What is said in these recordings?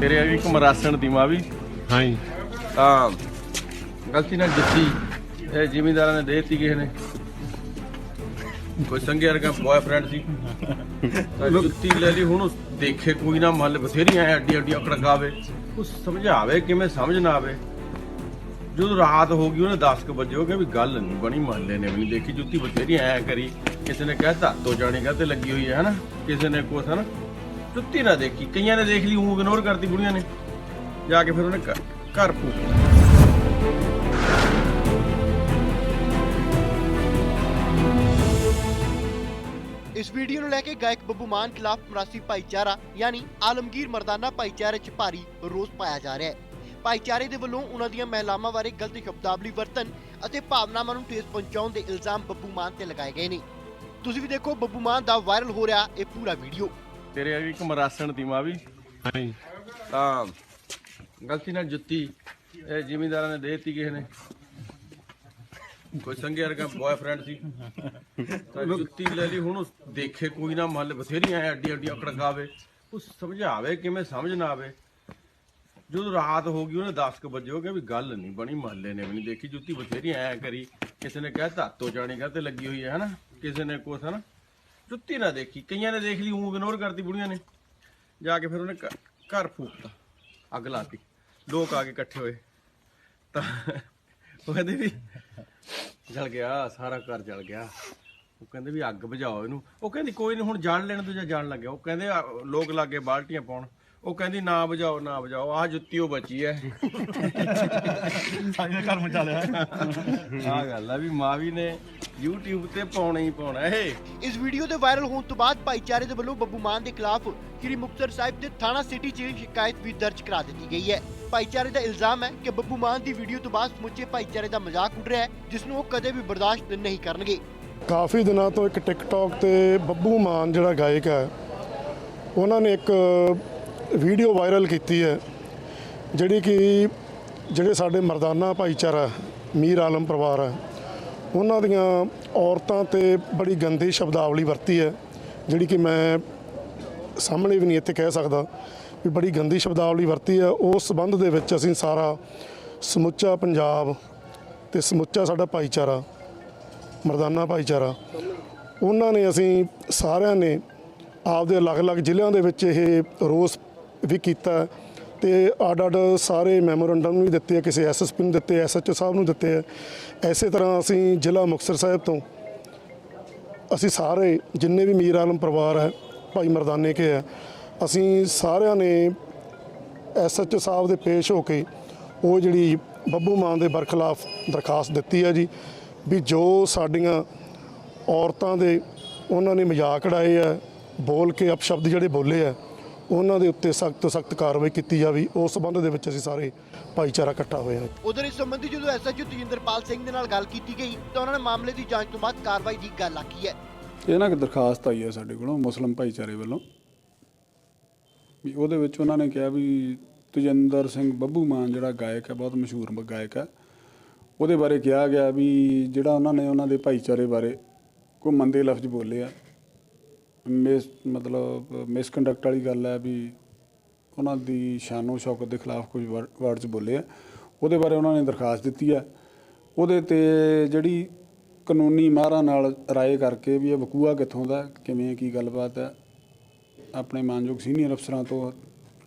ਤੇਰੇ ਅਗੇ ਇੱਕ ਮਰਾਸਣ ਦੀ ਮਾਂ ਵੀ। ਹਾਂ ਜੀ। ਤਾਂ ਗਲਤੀ ਨਾਲ ਜੁੱਤੀ ਇਹ ਜ਼ਿਮੀਂਦਾਰਾਂ ਨੇ ਦੇਤੀ ਕਿਸੇ ਨੇ। ਕੋਈ ਸੰਗੇ ਵਰਗਾ ਬॉयਫ੍ਰੈਂਡ ਸੀ। ਤਾਂ ਜੁੱਤੀ ਲੈ ਲਈ ਹੁਣ ਦੇਖੇ ਕੋਈ ਨਾ ਮਹੱਲ ਬਥੇਰੀਆਂ ਐ ਅੱਡੀ ਅੱਡੀ ਅਕੜ ਗਾਵੇ ਉਹ ਸਮਝਾਵੇ ਕਿਵੇਂ ਸਮਝ ਨਾ ਆਵੇ। ਜਦੋਂ ਰਾਤ ਹੋ ਗਈ ਉਹਨੇ 10 ਕੁ ਵਜੇ ਹੋ ਗਿਆ ਵੀ ਗੱਲ ਨਹੀਂ ਬਣੀ ਮਹੱਲੇ ਨੇ ਵੀ ਨਹੀਂ ਦੇਖੀ। ਜੁੱਤੀ ਬਥੇਰੀਆਂ ਐ ਕਰੀ। ਕਿਸੇ ਨੇ ਕਹਿਤਾ ਤੋ ਜਾਣੀ ਤੇ ਲੱਗੀ ਹੋਈ ਹੈ ਹਨਾ? ਕਿਸੇ ਨੇ ਕੁਛ ਹਨਾ? ਜੁੱਤੀ ਨਾ ਦੇਖੀ। ਕਈਆਂ ਨੇ ਦੇਖ ਲਈ, ਉਹ ਇਗਨੋਰ ਕਰਤੀ ਬੁੜੀਆਂ ਨੇ। ਜਾ ਕੇ ਫਿਰ ਉਹਨੇ ਘ- ਘਰ ਫੂਕ ਇਸ ਵੀਡੀਓ ਨੂੰ ਲੈ ਕੇ ਗਾਇਕ ਬੱਬੂ ਮਾਨ ਖਿਲਾਫ ਮਰਾਸੀ ਭਾਈਚਾਰਾ, ਯਾਨੀ ਆਲਮਗੀਰ ਮਰਦਾਨਾ ਭਾਈਚਾਰੇ 'ਚ ਭਾਰੀ ਰੋਸ ਪਾਇਆ ਜਾ ਰਿਹਾ ਹੈ। ਭਾਈਚਾਰੇ ਦੇ ਵੱਲੋਂ ਉਹਨਾਂ ਦੀਆਂ ਮਹਿਲਾਵਾਂ ਬਾਰੇ ਗਲਤ ਸ਼ਬਦਾਵਲੀ ਵਰਤਣ ਅਤੇ ਭਾਵਨਾਵਾਂ ਨੂੰ ਠੇਸ ਪਹੁੰਚਾਉਣ ਦੇ ਇਲਜ਼ਾਮ ਬੱਬੂ ਮਾਨ ਤੇ ਲਗਾਏ ਗਏ ਨੇ। ਤੁਸੀਂ ਵੀ ਦੇਖੋ, ਬੱਬੂ ਮਾਨ ਦਾ ਵਾਇਰਲ ਹੋ ਰਿਹਾ ਇਹ ਪੂਰਾ ਵੀਡੀਓ। ਤੇਰੇ ਅਗੇ ਇੱਕ ਮਰਾਸਣ ਦੀ ਮਾਂ ਵੀ। ਹਾਂ ਜੀ ਤਾਂ ਗਲਤੀ ਨਾਲ ਜੁੱਤੀ ਇਹ ਜ਼ਿਮੀਂਦਾਰਾਂ ਨੇ ਦੇਤੀ ਕਿਸੇ ਨੇ। ਕੋਈ ਸੰਗੇ ਵਰਗਾ ਬॉयਫ੍ਰੈਂਡ ਸੀ। ਤਾਂ ਜੁੱਤੀ ਲੈ ਲਈ ਹੁਣ ਦੇਖੇ ਕੋਈ ਨਾ ਮਹੱਲ ਬਥੇਰੀਆਂ ਐ ਅੱਡੀ ਅੱਡੀ ਅਕੜ ਗਾਵੇ ਉਹ ਸਮਝਾਵੇ ਕਿਵੇਂ ਸਮਝ ਨਾ ਆਵੇ। ਜਦੋਂ ਰਾਤ ਹੋ ਗਈ ਉਹਨੇ 10 ਕੁ ਵਜੇ ਹੋ ਗਿਆ ਵੀ ਗੱਲ ਨਹੀਂ ਬਣੀ ਮਹੱਲੇ ਨੇ ਵੀ ਨਹੀਂ ਦੇਖੀ। ਜੁੱਤੀ ਬਥੇਰੀਆਂ ਐ ਕਰੀ ਕਿਸੇ ਨੇ ਕਹਿਤਾ ਤੋ ਜਾਣੀ ਤੇ ਲੱਗੀ ਹੋਈ ਹੈ ਹਨਾ? ਕਿਸੇ ਨੇ ਕੁਛ ਹਨਾ? ਜੁੱਤੀ ਨਾ ਦੇਖੀ। ਕਈਆਂ ਨੇ ਦੇਖ ਲਈ ਉਹ ਇਗਨੋਰ ਕਰਤੀ ਬੁੜੀਆਂ ਨੇ। ਜਾ ਕੇ ਫਿਰ ਉਹਨੇ ਘ- ਘਰ ਫੂਕਤਾ, ਅੱਗ ਲਾਤੀ। ਲੋਕ ਆ ਕੇ ਇਕੱਠੇ ਹੋਏ। ਤਾਂ ਉਹ ਕਹਿੰਦੇ ਵੀ ਜਲ ਗਿਆ, ਸਾਰਾ ਘਰ ਜਲ ਗਿਆ। ਉਹ ਕਹਿੰਦੇ ਵੀ ਅੱਗ ਬੁਝਾਓ ਇਹਨੂੰ। ਉਹ ਕਹਿੰਦੀ ਕੋਈ ਨਹੀਂ ਹੁਣ ਜਾਣ ਲੈਣ ਤੋਂ ਜਾਂ ਜਾਣ ਲੱਗਿਆ। ਉਹ ਕਹਿੰਦੇ ਲੋਕ ਲਾਗੇ ਬਾਲਟੀਆਂ ਪਾਉਣ। ਉਹ ਕਹਿੰਦੀ ਨਾ ਬੁਝਾਓ ਨਾ ਬੁਝਾਓ ਆਹ ਜੁੱਤੀ ਉਹ ਬਚੀ ਐ। ਸਾਡਾ ਘਰ ਮਚਾ ਲਿਆ। ਆਹ ਗੱਲ ਆ ਵੀ ਮਾਵੀ ਨੇ YouTube ਤੇ ਪਾਉਣਾ ਹੀ ਪਾਉਣਾ ਇਹ। ਇਸ ਵੀਡੀਓ ਦੇ ਵਾਇਰਲ ਹੋਣ ਤੋਂ ਬਾਅਦ ਭਾਈਚਾਰੇ ਦੇ ਵੱਲੋਂ ਬੱਬੂ ਮਾਨ ਦੇ ਖਿਲਾਫ ਸ੍ਰੀ ਮੁਕਤਸਰ ਸਾਹਿਬ ਦੇ ਥਾਣਾ ਸਿਟੀ 'ਚ ਸ਼ਿਕਾਇਤ ਵੀ ਦਰਜ ਕਰਾ ਦਿੱਤੀ ਗਈ ਹੈ। ਭਾਈਚਾਰੇ ਦਾ ਇਲਜ਼ਾਮ ਹੈ ਕਿ ਬੱਬੂ ਮਾਨ ਦੀ ਵੀਡੀਓ ਤੋਂ ਬਾਅਦ ਸਮੁੱਚੇ ਭਾਈਚਾਰੇ ਦਾ ਮਜ਼ਾਕ ਉੱਡ ਰਿਹਾ ਹੈ ਜਿਸ ਨੂੰ ਉਹ ਕਦੇ ਵੀ ਬਰਦਾਸ਼ਤ ਨਹੀਂ ਕਰਨਗੇ। ਕਾਫੀ ਦਿਨਾਂ ਤੋਂ ਇੱਕ ਟਿਕਟੌਕ ਤੇ ਬੱਬੂ ਮਾਨ ਜਿਹੜਾ ਗਾਇਕ ਹੈ ਉਹਨਾਂ ਨੇ ਇੱਕ ਵੀਡੀਓ ਵਾਇਰਲ ਕੀਤੀ ਹੈ, ਜਿਹੜੀ ਕਿ ਜਿਹੜੇ ਸਾਡੇ ਮਰਦਾਨਾ ਭਾਈਚਾਰਾ ਮੀਰ ਆਲਮ ਪਰਿਵਾਰ ਹੈ, ਉਹਨਾਂ ਦੀਆਂ ਔਰਤਾਂ ਤੇ ਬੜੀ ਗੰਦੀ ਸ਼ਬਦਾਵਲੀ ਵਰਤੀ ਹੈ, ਜਿਹੜੀ ਕਿ ਮੈਂ ਸਾਹਮਣੇ ਵੀ ਨਹੀਂ ਇੱਥੇ ਕਹਿ ਸਕਦਾ ਵੀ ਬੜੀ ਗੰਦੀ ਸ਼ਬਦਾਵਲੀ ਵਰਤੀ ਹੈ। ਉਸ ਸਬੰਧ ਦੇ ਵਿੱਚ ਅਸੀਂ ਸਾਰਾ ਸਮੁੱਚਾ ਪੰਜਾਬ ਤੇ ਸਮੁੱਚਾ ਸਾਡਾ ਭਾਈਚਾਰਾ, ਮਰਦਾਨਾ ਭਾਈਚਾਰਾ, ਉਹਨਾਂ ਨੇ ਅਸੀਂ ਸਾਰਿਆਂ ਨੇ ਆਪਦੇ ਅਲੱਗ-ਅਲੱਗ ਜ਼ਿਲ੍ਹਿਆਂ ਦੇ ਵਿੱਚ ਇਹ ਰੋਸ ਵੀ ਕੀਤਾ ਤੇ ਅੱਡ ਅੱਡ ਸਾਰੇ ਮੈਮੋਰੰਡਮ ਵੀ ਦਿੱਤੇ ਆ, ਕਿਸੇ ਐਸਐਸਪੀ ਨੂੰ ਦਿੱਤੇ ਐਸਐਚਓ ਸਾਹਿਬ ਨੂੰ ਦਿੱਤੇ ਆ। ਐਸੇ ਤਰ੍ਹਾਂ ਅਸੀਂ ਜ਼ਿਲ੍ਹਾ ਮੁਕਤਸਰ ਸਾਹਿਬ ਤੋਂ ਅਸੀਂ ਸਾਰੇ, ਜਿੰਨੇ ਵੀ ਮੀਰ ਆਲਮ ਪਰਿਵਾਰ ਹੈ, ਭਾਈ ਮਰਦਾਨੇ ਕੇ ਹੈ, ਅਸੀਂ ਸਾਰਿਆਂ ਨੇ ਐਸਐਚਓ ਸਾਹਿਬ ਦੇ ਪੇਸ਼ ਹੋ ਕੇ ਉਹ ਜਿਹੜੀ ਬੱਬੂ ਮਾਨ ਦੇ ਬਰਖਲਾਫ ਦਰਖਾਸਤ ਦਿੱਤੀ ਹੈ ਜੀ, ਵੀ ਜੋ ਸਾਡੀਆਂ ਔਰਤਾਂ ਦੇ ਉਹਨਾਂ ਨੇ ਮਜ਼ਾਕ ਉਡਾਏ ਆ, ਬੋਲ ਕੇ ਅਪਸ਼ਬਦ ਜਿਹੜੇ ਬੋਲੇ ਆ ਉਹਨਾਂ ਦੇ ਉੱਤੇ ਸਖਤ ਤੋਂ ਸਖਤ ਕਾਰਵਾਈ ਕੀਤੀ ਜਾਵੇ। ਉਸ ਸੰਬੰਧ ਦੇ ਵਿੱਚ ਅਸੀਂ ਸਾਰੇ ਭਾਈਚਾਰਾ ਇਕੱਠਾ ਹੋਇਆ ਉਧਰ ਇਸ ਸੰਬੰਧੀ ਜਦੋਂ ਐਸਐਚਓ ਤਜਿੰਦਰਪਾਲ ਸਿੰਘ ਦੇ ਨਾਲ ਗੱਲ ਕੀਤੀ ਗਈ ਤਾਂ ਉਹਨਾਂ ਨੇ ਮਾਮਲੇ ਦੀ ਜਾਂਚ ਤੋਂ ਬਾਅਦ ਕਾਰਵਾਈ ਦੀ ਗੱਲ ਆਖੀ ਹੈ। ਇਹ ਨਾ ਇੱਕ ਦਰਖਾਸਤ ਆਈ ਹੈ ਸਾਡੇ ਕੋਲੋਂ ਮੁਸਲਮ ਭਾਈਚਾਰੇ ਵੱਲੋਂ। ਵੀ ਉਹਦੇ ਵਿੱਚ ਉਹਨਾਂ ਨੇ ਕਿਹਾ ਵੀ ਤਜਿੰਦਰ ਸਿੰਘ ਬੱਬੂ ਮਾਨ ਜਿਹੜਾ ਗਾਇਕ ਹੈ ਬਹੁਤ ਮਸ਼ਹੂਰ ਗਾਇਕ ਹੈ। ਉਹਦੇ ਬਾਰੇ ਕਿਹਾ ਗਿਆ ਵੀ ਜਿਹੜਾ ਉਹਨਾਂ ਨੇ ਉਹਨਾਂ ਦੇ ਭਾਈਚਾਰੇ ਬਾਰੇ ਕੋਈ ਮੰਦੇ ਲਫ਼ਜ਼ ਬੋਲੇ ਆ। ਮਿਸ, ਮਤਲਬ ਮਿਸਕੰਡਕਟ ਵਾਲੀ ਗੱਲ ਹੈ ਵੀ ਉਹਨਾਂ ਦੀ ਸ਼ਾਨੋ ਸ਼ੌਕਤ ਦੇ ਖਿਲਾਫ ਕੁਝ ਵਰਡਸ ਬੋਲੇ ਆ। ਉਹਦੇ ਬਾਰੇ ਉਹਨਾਂ ਨੇ ਦਰਖਾਸਤ ਦਿੱਤੀ ਹੈ ਉਹਦੇ ਤੇ ਜਿਹੜੀ ਕਾਨੂੰਨੀ ਮਾਹਰਾਂ ਨਾਲ ਰਾਏ ਕਰਕੇ ਵੀ ਇਹ ਵਕੂਆ ਕਿੱਥੋਂ ਦਾ, ਕਿਵੇਂ ਕੀ ਗੱਲਬਾਤ ਹੈ, ਆਪਣੇ ਮਾਨਯੋਗ ਸੀਨੀਅਰ ਅਫਸਰਾਂ ਤੋਂ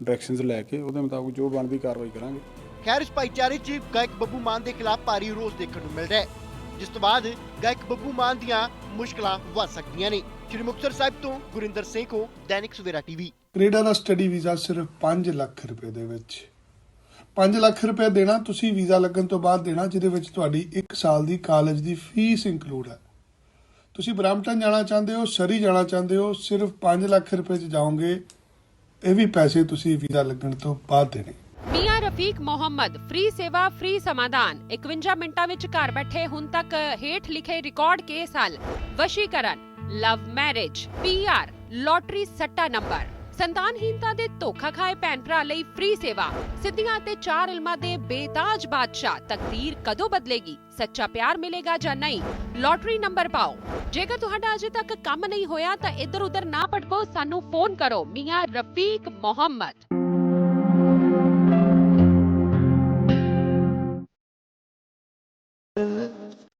ਡਾਇਰੈਕਸ਼ਨਸ ਲੈ ਕੇ ਉਹਦੇ ਮੁਤਾਬਕ ਜੋ ਬਣਦੀ ਕਾਰਵਾਈ ਕਰਾਂਗੇ। ਖੈਰ, ਇਸ ਭਾਈਚਾਰੇ 'ਚ ਗਾਇਕ ਬੱਬੂ ਮਾਨ ਦੇ ਖਿਲਾਫ ਭਾਰੀ ਰੋਸ ਦੇਖਣ ਨੂੰ ਮਿਲ ਰਿਹਾ ਹੈ। ਜਿਸ ਤੋਂ ਬਾਅਦ ਗਾਇਕ ਬੱਬੂ ਮਾਨ ਦੀਆਂ ਮੁਸ਼ਕਲਾਂ ਵੱਧ ਸਕਦੀਆਂ ਨੇ। ਸ਼੍ਰੀ ਮੁਕਤਸਰ ਸਾਹਿਬ ਤੋਂ ਗੁਰਿੰਦਰ ਸਿੰਘ ਕੋ, ਦੈਨਿਕ ਸਵੇਰਾ ਟੀਵੀ। ਕੈਨੇਡਾ ਦਾ ਸਟੱਡੀ ਵੀਜ਼ਾ ਸਿਰਫ 5 ਲੱਖ ਰੁਪਏ ਦੇ ਵਿੱਚ। 5 ਲੱਖ ਰੁਪਏ ਦੇਣਾ, ਤੁਸੀਂ ਵੀਜ਼ਾ ਲੱਗਣ ਤੋਂ ਬਾਅਦ ਦੇਣਾ, ਜਿਹਦੇ ਵਿੱਚ ਤੁਹਾਡੀ 1 ਸਾਲ ਦੀ ਕਾਲਜ ਦੀ ਫੀਸ ਇੰਕਲੂਡ ਹੈ। ਤੁਸੀਂ ਬ੍ਰੈਂਪਟਨ ਜਾਣਾ ਚਾਹੁੰਦੇ ਹੋ, ਸਰੀ ਜਾਣਾ ਚਾਹੁੰਦੇ ਹੋ, ਸਿਰਫ 5 ਲੱਖ ਰੁਪਏ ਚ ਜਾਓਗੇ, ਇਹ ਵੀ ਪੈਸੇ ਤੁਸੀਂ ਵੀਜ਼ਾ ਲੱਗਣ ਤੋਂ ਬਾਅਦ ਦੇਣੇ। ਰਫੀਕ ਮੁਹੰਮਦ, ਫ੍ਰੀ ਸੇਵਾ, ਫ੍ਰੀ ਸਮਾਧਾਨ। 51 ਮਿੰਟਾਂ ਵਿੱਚ ਘਰ ਬੈਠੇ ਹੁਣ ਤੱਕ ਹੇਠ ਲਿਖੇ ਰਿਕਾਰਡ ਕੇਸ ਹੱਲ। ਵਸ਼ੀਕਰਨ, ਲਵ ਮੈਰਿਜ ਪੀਆਰ ਲੋਟਰੀ ਸੱਟਾ ਨੰਬਰ। ਸੰਤਾਨਹੀਨਤਾ ਦੇ ਧੋਖਾ ਖਾਏ ਭੈਣ ਭਰਾ ਲਈ ਫ੍ਰੀ ਸੇਵਾ। ਸਿੱਧੀਆਂ ਤੇ ਚਾਰ ਇਲਮਾਂ ਦੇ ਬੇਤਾਜ ਬਾਦਸ਼ਾਹ, ਤਕਦੀਰ ਕਦੋਂ ਬਦਲੇਗੀ? ਸੱਚਾ ਪਿਆਰ ਮਿਲੇਗਾ ਜਾਂ ਨਹੀਂ? ਲੋਟਰੀ ਨੰਬਰ ਪਾਓ। ਜੇਕਰ ਤੁਹਾਡਾ ਅਜੇ ਤੱਕ ਕੰਮ ਨਹੀਂ ਹੋਇਆ ਤਾਂ ਇੱਧਰ ਉੱਧਰ ਨਾ ਭਟਕੋ ਸਾਨੂੰ ਫੋਨ ਕਰੋ। ਮੀਆਂ Rafiq Muhammad. 嗯。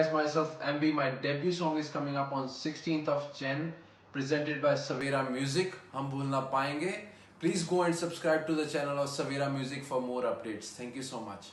Guys, myself MB. My debut song is coming up on 16th of Jan, presented by Savera Music. Hum payenge. Please go and subscribe to the channel of Savera Music for more updates. Thank you so much.